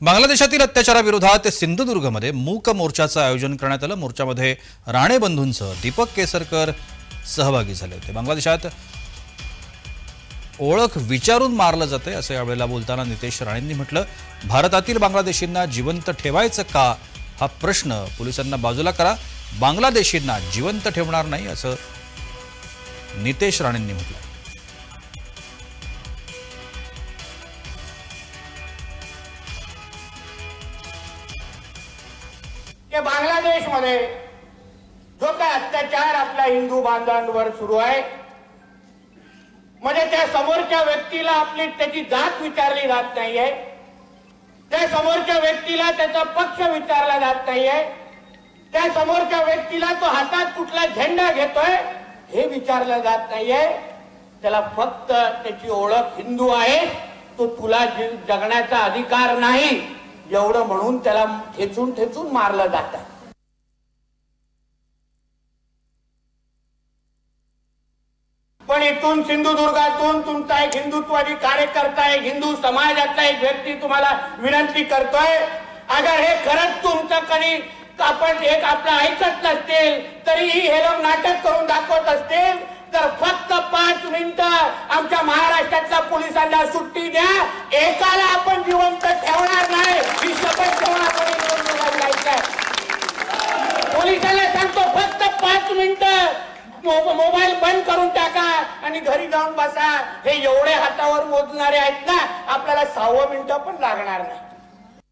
बांगलादेशातील अत्याचाराविरोधात सिंधुदुर्गमध्ये मूक मोर्चाचं आयोजन करण्यात आलं. मोर्चामध्ये राणे बंधूंसह दीपक केसरकर सहभागी झाले होते. बांगलादेशात ओळख विचारून मारलं जाते असं यावेळेला बोलताना नितेश राणेंनी म्हटलं. भारतातील बांगलादेशींना जिवंत ठेवायचं का? हा प्रश्न पोलिसांना बाजूला करा. बांगलादेशींना जिवंत ठेवणार नाही असं नितेश राणेंनी म्हटलं. की बांगलादेशमध्ये जो काय अत्याचार आपल्या हिंदू बांधवांवर सुरू आहे म्हणजे त्या समोरच्या व्यक्तीला आपली त्याची जात विचारली जात नाहीये त्या समोरच्या व्यक्तीला त्याचा पक्ष विचारला जात नाहीये त्या समोरच्या व्यक्तीला तो हातात कुठला झेंडा घेतोय हे विचारलं जात नाहीये. त्याला फक्त त्याची ओळख हिंदू आहे तो तुला जगण्याचा अधिकार नाही. एवढं म्हणून त्याला ठेचून ठेचून मारलं जातं. पण इथून सिंधुदुर्गातून तुमचा एक हिंदुत्वादी कार्यकर्ता एक हिंदू समाजातला एक व्यक्ती तुम्हाला विनंती करतोय अगर हे खरंच तुमचं कधी आपण एक आपलं ऐकत नसतील तरीही हे लोक नाटक करून दाखवत असतील तर फक्त पाच मिनिटं आमच्या महाराष्ट्रातल्या पोलिसांना सुट्टी द्या एकाला आपण जिवंत ठेवणार नाही ही शपथ घेऊन आपण ही निवडणूक लढवायची आहे. पोलिसांना सांगतो फक्त पाच मिनिटं मो- मोबाईल बंद करून टाका आणि घरी जाऊन बसा. हे एवढे हातावर मोजणारे आहेत ना आपल्याला सहावं मिनिटं पण लागणार नाही.